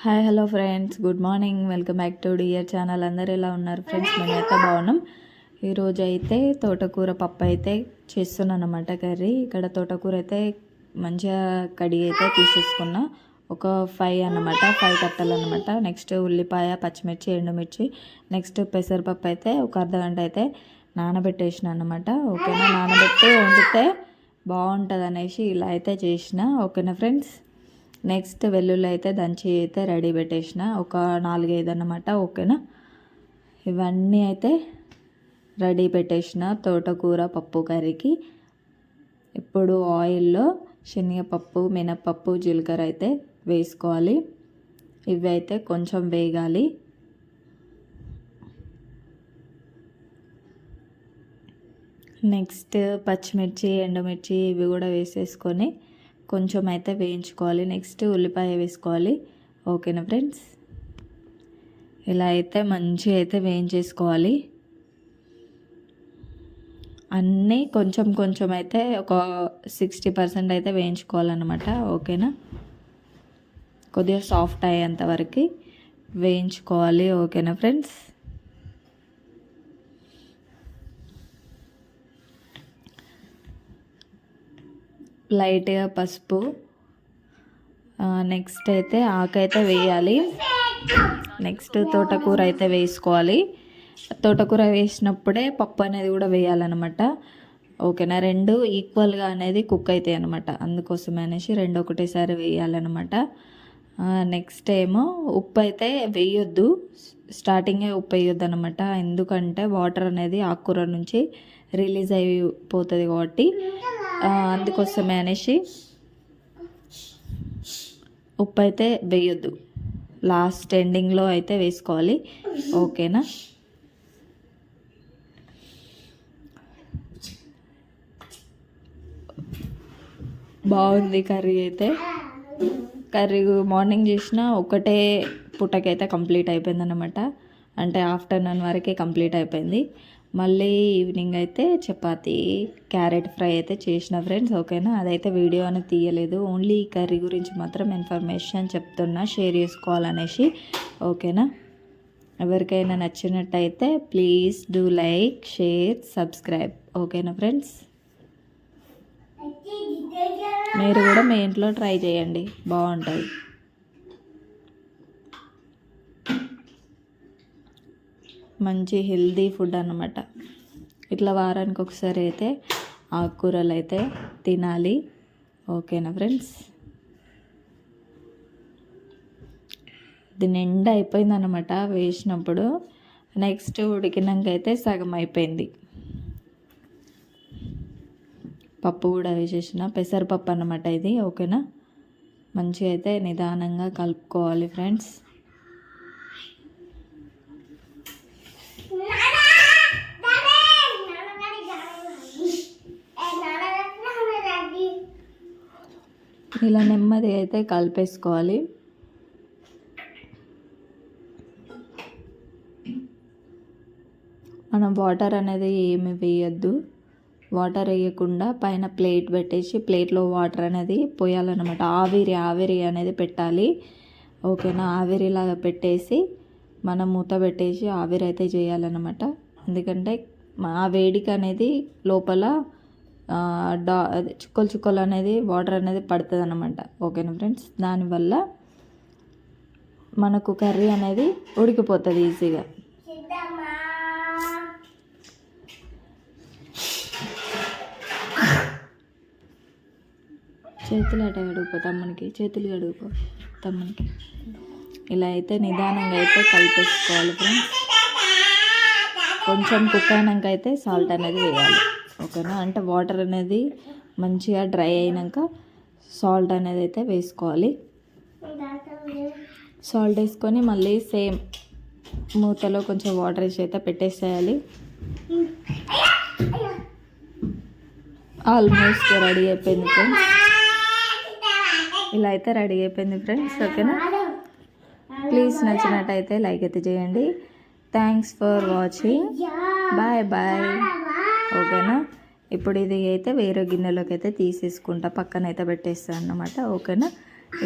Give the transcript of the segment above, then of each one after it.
Hi hello friends. Good morning. Welcome back to dear channel. అందరు ఎలా ఉన్నారు friends? మేమైతే బాగున్నాం. ఈరోజు అయితే తోటకూర పప్పు అయితే చేస్తున్నాను అనమాట కర్రీ. ఇక్కడ తోటకూర అయితే మంచిగా కడిగి అయితే తీసేసుకున్నా. ఒక ఫైవ్ అన్నమాట ఫైవ్ కట్టలు అనమాట నెక్స్ట్ ఉల్లిపాయ పచ్చిమిర్చి ఎండుమిర్చి. నెక్స్ట్ పెసరపప్పు అయితే ఒక అర్ధగంట అయితే నానబెట్టేసిన అనమాట ఓకేనా? నానబెట్టి వండితే బాగుంటుంది అనేసి ఇలా అయితే చేసిన. ఓకేనా ఫ్రెండ్స్? నెక్స్ట్ వెల్లుల్లి అయితే దంచి అయితే రెడీ పెట్టేసిన. ఒక నాలుగైదు అన్నమాట ఓకేనా? ఇవన్నీ అయితే రెడీ పెట్టేసిన. తోటకూర పప్పు కర్రీకి. ఇప్పుడు ఆయిల్లో శనగపప్పు మినపప్పు జీలకర్ర అయితే వేసుకోవాలి. ఇవి అయితే కొంచెం వేగాలి. నెక్స్ట్ పచ్చిమిర్చి ఎండుమిర్చి ఇవి కూడా వేసేసుకొని కొంచెం అయితే వేయించుకోవాలి. నెక్స్ట్ ఉల్లిపాయ వేసుకోవాలి. ఓకేనా ఫ్రెండ్స్? ఇలా అయితే మంచిగా అయితే వేయించేసుకోవాలి. అన్నీ కొంచెం కొంచెం అయితే ఒక సిక్స్టీ పర్సెంట్ అయితే వేయించుకోవాలన్నమాట. ఓకేనా? కొద్దిగా సాఫ్ట్ అయ్యేంత వరకు వేయించుకోవాలి. ఓకేనా ఫ్రెండ్స్? లైట్గా పసుపు. నెక్స్ట్ అయితే ఆకైతే వేయాలి. నెక్స్ట్ తోటకూర అయితే వేసుకోవాలి. తోటకూర వేసినప్పుడే పప్పు అనేది కూడా వేయాలన్నమాట. ఓకేనా? రెండు ఈక్వల్గా అనేది కుక్ అవుతాయి అనమాట అందుకోసం అనేసి రెండు ఒకటేసారి వేయాలన్నమాట. నెక్స్ట్ ఏమో ఉప్పు అయితే వేయొద్దు. స్టార్టింగే ఉప్పు వేయొద్దు అనమాట ఎందుకంటే వాటర్ అనేది ఆకుకూర నుంచి రిలీజ్ అయిపోతుంది కాబట్టి. అందుకోసమే అనేసి ఉప్పు అయితే వేయొద్దు. లాస్ట్ ఎండింగ్లో అయితే వేసుకోవాలి. ఓకేనా? బాగుంది కర్రీ అయితే. కర్రీ మార్నింగ్ చేసిన ఒకటే పుట్టకైతే కంప్లీట్ అయిపోయింది అనమాట అంటే ఆఫ్టర్నూన్ వరకే కంప్లీట్ అయిపోయింది. మళ్ళీ ఈవినింగ్ అయితే చపాతి క్యారెట్ ఫ్రై అయితే చేసిన ఫ్రెండ్స్ ఓకేనా? అదైతే వీడియో అనేది తీయలేదు. ఓన్లీ ఈ కర్రీ గురించి మాత్రం ఇన్ఫర్మేషన్ చెప్తున్నా షేర్ చేసుకోవాలనేసి ఓకేనా? ఎవరికైనా నచ్చినట్టయితే please do like share subscribe ఓకేనా ఫ్రెండ్స్ మీరు కూడా మీ ఇంట్లో ట్రై చేయండి. బాగుంటుంది మంచి హెల్దీ ఫుడ్ అనమాట ఇట్లా వారానికి ఒకసారి అయితే ఆకుకూరలు అయితే తినాలి. ఓకేనా ఫ్రెండ్స్? ఇది అయిపోయింది అనమాట వేసినప్పుడు. నెక్స్ట్ ఉడికినాక అయితే సగం అయిపోయింది. పప్పు కూడా వేసేసిన. పెసరపప్పు అన్నమాట ఇది. ఓకేనా? మంచిగా అయితే నిదానంగా కలుపుకోవాలి ఫ్రెండ్స్. ఇలా నెమ్మది అయితే కలిపేసుకోవాలి. మనం వాటర్ అనేది ఏమి వేయద్దు. వాటర్ వేయకుండా పైన ప్లేట్ పెట్టేసి ప్లేట్లో వాటర్ అనేది పోయాలన్నమాట. ఆవిరి ఆవిరి అనేది పెట్టాలి. ఓకేనా? ఆవిరిలాగా పెట్టేసి మనం మూత పెట్టేసి ఆవిరి అయితే చేయాలన్నమాట. ఎందుకంటే ఆ వేడికి అనేది లోపల డా చుక్కలు చుక్కలు అనేది వాటర్ అనేది పడుతుంది అనమాట ఓకేనా ఫ్రెండ్స్ దానివల్ల మనకు కర్రీ అనేది ఉడికిపోతుంది ఈజీగా చేతులు అట కడుగుపో తమ్మునికి. చేతులు కడుగుపో తమ్మునికి. ఇలా అయితే నిదానంగా అయితే కలిపేసుకోవాలి ఫ్రెండ్స్ కొంచెం కుక్ అయినాక అయితే సాల్ట్ అనేది వేయాలి. ఓకేనా? అంటే వాటర్ అనేది మంచిగా డ్రై అయినాక సాల్ట్ అనేది అయితే వేసుకోవాలి. సాల్ట్ వేసుకొని మళ్ళీ సేమ్ మూతలో కొంచెం వాటర్ వేసి అయితే పెట్టేసేయాలి. ఆల్మోస్ట్ రెడీ అయిపోయింది ఫ్రెండ్స్. ఇలా అయితే రెడీ అయిపోయింది ఫ్రెండ్స్ ఓకేనా? ప్లీజ్ నచ్చినట్టయితే లైక్ అయితే చేయండి. Thanks for watching. Bye bye. ఓకేనా? ఇప్పుడు ఇది అయితే వేరే గిన్నెలోకి అయితే తీసేసుకుంటా. పక్కన అయితే పెట్టేస్తాను అనమాట ఓకేనా?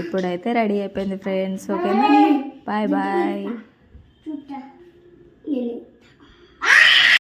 ఇప్పుడైతే రెడీ అయిపోయింది ఫ్రెండ్స్. ఓకేనా? బాయ్. బాయ్